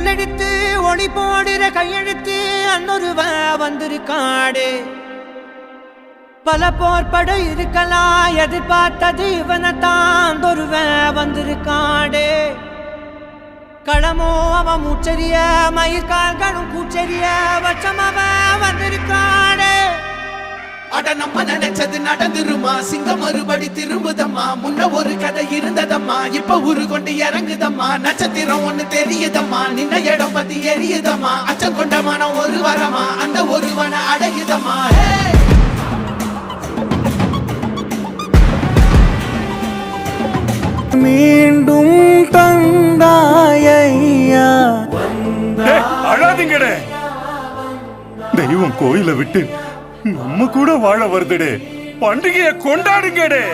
சொல்லெடுத்து ஒளி போடுற கையெழுத்து அன்னொருவ வந்திருக்காடு. பல போர்பட இருக்கலாம் எதிர்பார்த்தது இவனைத்தான் ஒருவ வந்திருக்காடு. களமோ அவன் மூச்சரிய மயிர்கால்களும் கூச்சரிய வச்சம் அவன் அட நம்ம நினைச்சது நடந்துருமா? சிங்கம் மறுபடி திரும்புதம்மா? முன்ன ஒரு கதை இருந்ததம்மா. இப்ப உரு கொண்டு இறங்குதம்மா. நட்சத்திரம் ஒண்ணு தெரியுதம்மா. நின்ன இடம் பத்தி எரியுதம்மா. அச்சம் கொண்ட மனம் ஒரு வரமா? அந்த ஒருவனை அடையுதம்மா! மீண்டும் தந்தாயையா டேய், அழாதீங்கடே. தெய்வம் கோயிலை விட்டு நம்ம கூட வாழ வருதுடே. பண்டிகையை கொண்டாடுங்கடே.